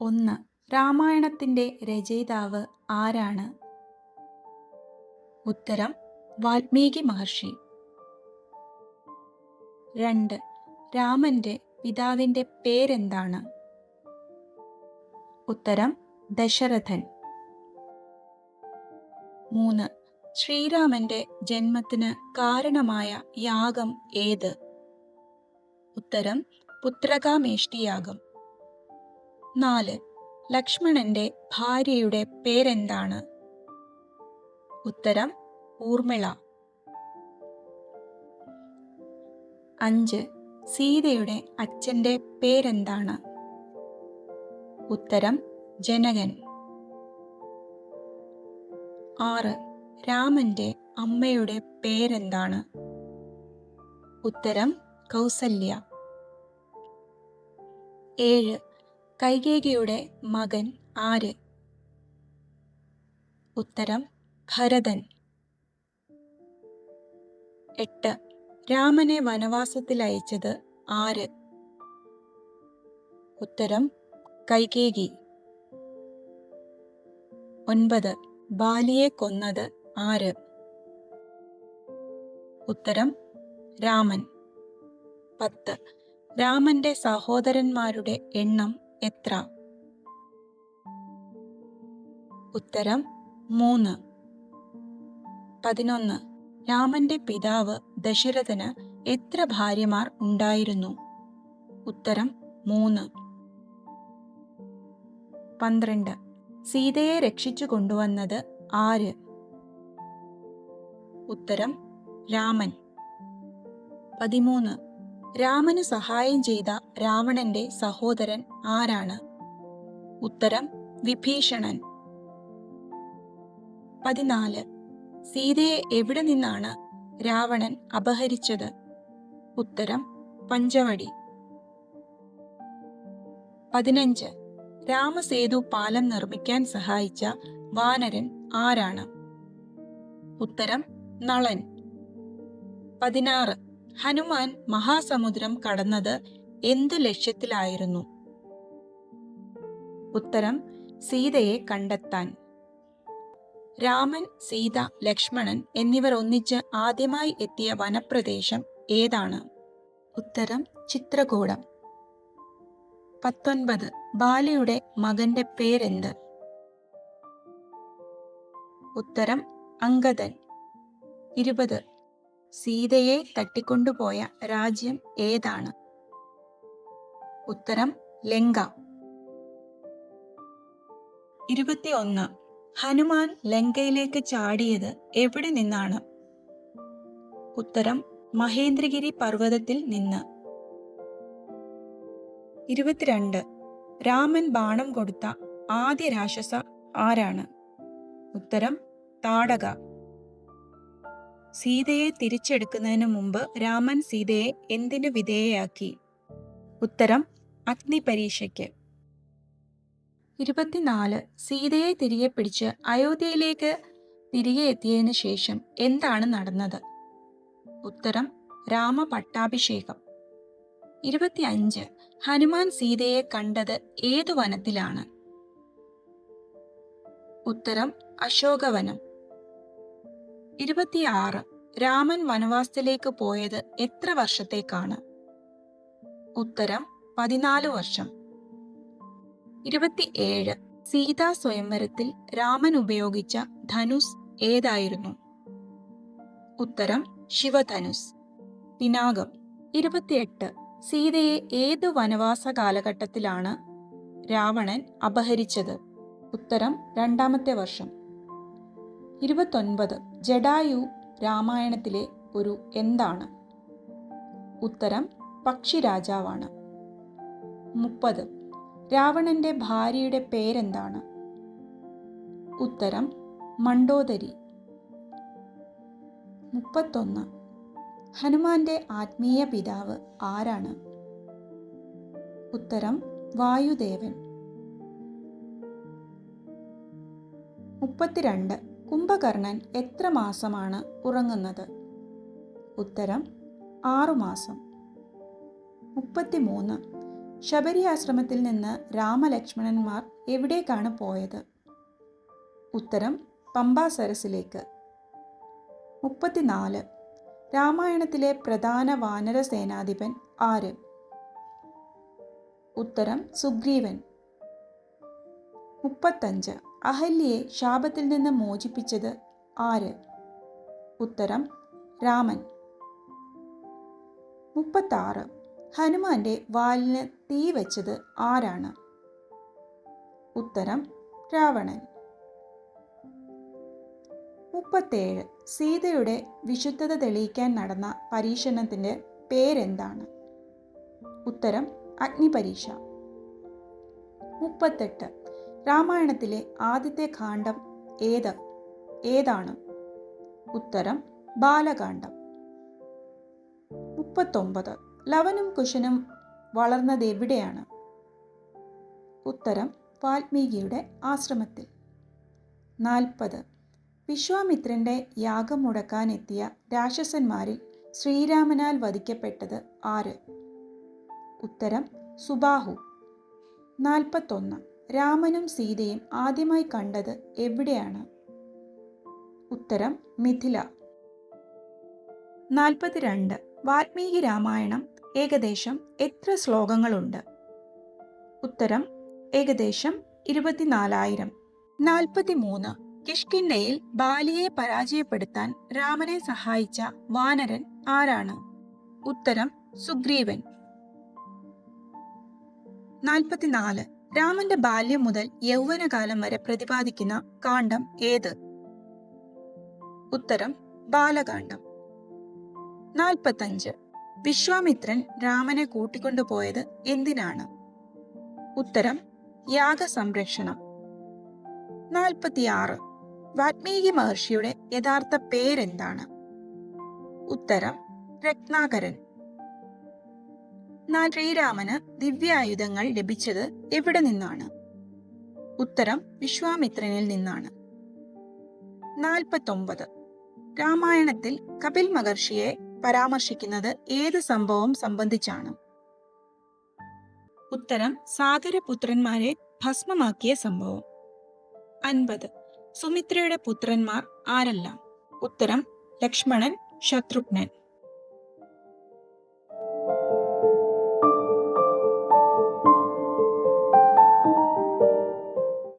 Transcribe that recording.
ഒന്ന്. രാമായണത്തിന്റെ രചയിതാവ് ആരാണ്? ഉത്തരം വാൽമീകി മഹർഷി. രണ്ട്. രാമന്റെ പിതാവിന്റെ പേരെന്താണ്? ഉത്തരം ദശരഥൻ. മൂന്ന്. ശ്രീരാമന്റെ ജന്മത്തിന് കാരണമായ യാഗം ഏത്? ഉത്തരം പുത്രകാമേഷ്ടിയാഗം. നാല്. ലക്ഷ്മണന്റെ ഭാര്യയുടെ പേരെന്താണ്? ഉത്തരം ഊർമിള. അഞ്ച്. സീതയുടെ അച്ഛന്റെ പേരെന്താണ്? ഉത്തരം ജനകൻ. ആറ്. രാമന്റെ അമ്മയുടെ പേരെന്താണ്? ഉത്തരം കൗസല്യ. ഏഴ്. കൈകേകിയുടെ മകൻ ആര്? ഉത്തരം ഭരതൻ. എട്ട്. രാമനെ വനവാസത്തിൽ അയച്ചത് ആര്? ഉത്തരം കൈകേകി. ഒൻപത്. ബാലിയെ കൊന്നത് ആര്? ഉത്തരം രാമൻ. പത്ത്. രാമന്റെ സഹോദരന്മാരുടെ എണ്ണം എത്ര? ഉത്തരം മൂന്ന്. പതിനൊന്ന്. രാമന്റെ പിതാവ് ദശരഥന് എത്ര ഭാര്യമാർ ഉണ്ടായിരുന്നു? ഉത്തരം മൂന്ന്. പന്ത്രണ്ട്. സീതയെ രക്ഷിച്ചു കൊണ്ടുവന്നത് ആര്? ഉത്തരം രാമൻ. പതിമൂന്ന്. രാമന് സഹായം ചെയ്ത രാവണന്റെ സഹോദരൻ ആരാണ്? ഉത്തരം വിഭീഷണൻ. പതിനാല്. സീതയെ എവിടെ നിന്നാണ് രാവണൻ അപഹരിച്ചത്? ഉത്തരം പഞ്ചവടി. പതിനഞ്ച്. രാമസേതു പാലം നിർമ്മിക്കാൻ സഹായിച്ച വാനരൻ ആരാണ്? ഉത്തരം നളൻ. പതിനാറ്. ഹനുമാൻ മഹാസമുദ്രം കടന്നത് എന്ത് ലക്ഷ്യത്തിലായിരുന്നു? ഉത്തരം സീതയെ കണ്ടെത്താൻ. രാമൻ സീത ലക്ഷ്മണൻ എന്നിവർ ഒന്നിച്ച് ആദ്യമായി എത്തിയ വനപ്രദേശം ഏതാണ്? ഉത്തരം ചിത്രകൂടം. പത്തൊൻപത് ബാലയുടെ മകന്റെ പേരെന്ത്? ഉത്തരം അങ്കദൻ ഇരുപത് സീതയെ തട്ടിക്കൊണ്ടുപോയ രാജ്യം ഏതാണ്? ഉത്തരം ലങ്ക. ഇരുപത്തിയൊന്ന്. ഹനുമാൻ ലങ്കയിലേക്ക് ചാടിയത് എവിടെ നിന്നാണ്? ഉത്തരം മഹേന്ദ്രഗിരി പർവതത്തിൽ നിന്ന്. ഇരുപത്തിരണ്ട്. രാമൻ ബാണം കൊടുത്ത ആദ്യ രാക്ഷസ ആരാണ്? ഉത്തരം താടക. സീതയെ തിരിച്ചെടുക്കുന്നതിന് മുമ്പ് രാമൻ സീതയെ എന്തിനു വിധേയയാക്കി? ഉത്തരം അഗ്നി പരീക്ഷയ്ക്ക് ഇരുപത്തിനാല്. സീതയെ തിരികെ പിടിച്ച് അയോധ്യയിലേക്ക് തിരികെ എത്തിയതിനു ശേഷം എന്താണ് നടന്നത്? ഉത്തരം രാമ പട്ടാഭിഷേകം ഇരുപത്തിയഞ്ച്. ഹനുമാൻ സീതയെ കണ്ടത് ഏതു വനത്തിലാണ്? ഉത്തരം അശോകവനം. ഇരുപത്തിയാറ്. രാമൻ വനവാസത്തിലേക്ക് പോയത് എത്ര വർഷത്തേക്കാണ്? ഉത്തരം പതിനാല് വർഷം. ഇരുപത്തിയേഴ്. സീതാ സ്വയംവരത്തിൽ രാമൻ ഉപയോഗിച്ച ധനുസ് ഏതായിരുന്നു? ഉത്തരം ശിവധനുസ്. പിനാകം. ഇരുപത്തിയെട്ട്. സീതയെ ഏത് വനവാസ കാലഘട്ടത്തിലാണ് രാവണൻ അപഹരിച്ചത്? ഉത്തരം രണ്ടാമത്തെ വർഷം. ഇരുപത്തൊൻപത് ജഡായു രാമായണത്തിലെ ഒരു എന്താണ്? ഉത്തരം പക്ഷി രാജാവാണ് മുപ്പത് രാവണന്റെ ഭാര്യയുടെ പേരെന്താണ്? ഉത്തരം മണ്ടോദരി. മുപ്പത്തൊന്ന് ഹനുമാന്റെ ആത്മീയ പിതാവ് ആരാണ്? ഉത്തരം വായുദേവൻ. മുപ്പത്തിരണ്ട് കുംഭകർണൻ എത്ര മാസമാണ് ഉറങ്ങുന്നത്? ഉത്തരം ആറുമാസം മുപ്പത്തിമൂന്ന്. ശബരി ആശ്രമത്തിൽ നിന്ന് രാമലക്ഷ്മണന്മാർ എവിടേക്കാണ് പോയത്? ഉത്തരം പമ്പാ സരസിലേക്ക് മുപ്പത്തിനാല്. രാമായണത്തിലെ പ്രധാന വാനര സേനാധിപൻ ആര്? ഉത്തരം സുഗ്രീവൻ. മുപ്പത്തഞ്ച്. അഹല്യയെ ശാപത്തിൽ നിന്ന് മോചിപ്പിച്ചത് ആര്? ഉത്തരം രാമൻ. മുപ്പത്താറ്. ഹനുമാന്റെ വാലിന് തീ വെച്ചത് ആരാണ്? ഉത്തരം രാവണൻ. മുപ്പത്തേഴ്. സീതയുടെ വിശുദ്ധത തെളിയിക്കാൻ നടന്ന പരീക്ഷണത്തിന്റെ പേരെന്താണ്? ഉത്തരം അഗ്നിപരീക്ഷ. മുപ്പത്തെട്ട്. രാമായണത്തിലെ ആദ്യത്തെ കാണ്ഡം ഏത്? ഏതാണ്? ഉത്തരം ബാലകാന്ഡം മുപ്പത്തൊമ്പത്. ലവനും കുശനും വളർന്നത് എവിടെയാണ്? ഉത്തരം വാൽമീകിയുടെ ആശ്രമത്തിൽ. നാൽപ്പത്. വിശ്വാമിത്രന്റെ യാഗം മുടക്കാനെത്തിയ രാക്ഷസന്മാരിൽ ശ്രീരാമനാൽ വധിക്കപ്പെട്ടത് ആര്? ഉത്തരം സുബാഹു. നാൽപ്പത്തൊന്ന്. രാമനും സീതയും ആദ്യമായി കണ്ടത് എവിടെയാണ്? ഉത്തരം മിഥില. നാൽപ്പത്തിരണ്ട്. വാൽമീകി രാമായണം ഏകദേശം എത്ര ശ്ലോകങ്ങളുണ്ട്? ഉത്തരം ഏകദേശം ഇരുപത്തിനാലായിരം. നാൽപ്പത്തിമൂന്ന്. കിഷ്കിണ്ടയിൽ ബാലിയെ പരാജയപ്പെടുത്താൻ രാമനെ സഹായിച്ച വാനരൻ ആരാണ്? ഉത്തരം സുഗ്രീവൻ. നാൽപ്പത്തിനാല്. രാമന്റെ ബാല്യം മുതൽ യൗവനകാലം വരെ പ്രതിപാദിക്കുന്ന കാണ്ഡം ഏത്? ഉത്തരം ബാലകാന്ഡം നാൽപ്പത്തഞ്ച്. വിശ്വാമിത്രൻ രാമനെ കൂട്ടിക്കൊണ്ടുപോയത് എന്തിനാണ്? ഉത്തരം യാഗ സംരക്ഷണം നാൽപ്പത്തിയാറ്. വാത്മീകി മഹർഷിയുടെ യഥാർത്ഥ പേരെന്താണ്? ഉത്തരം രത്നാകരൻ. എന്നാൽ ശ്രീരാമന് ദിവ്യായുധങ്ങൾ ലഭിച്ചത് എവിടെ നിന്നാണ്? ഉത്തരം വിശ്വാമിത്രനിൽ നിന്നാണ്. നാൽപ്പത്തൊമ്പത്. രാമായണത്തിൽ കപിൽ മഹർഷിയെ പരാമർശിക്കുന്നത് ഏത് സംഭവം സംബന്ധിച്ചാണ്? ഉത്തരം സാഗരപുത്രന്മാരെ ഭസ്മമാക്കിയ സംഭവം. അൻപത്. സുമിത്രയുടെ പുത്രന്മാർ ആരെല്ലാം? ഉത്തരം ലക്ഷ്മണൻ ശത്രുഘ്നൻ.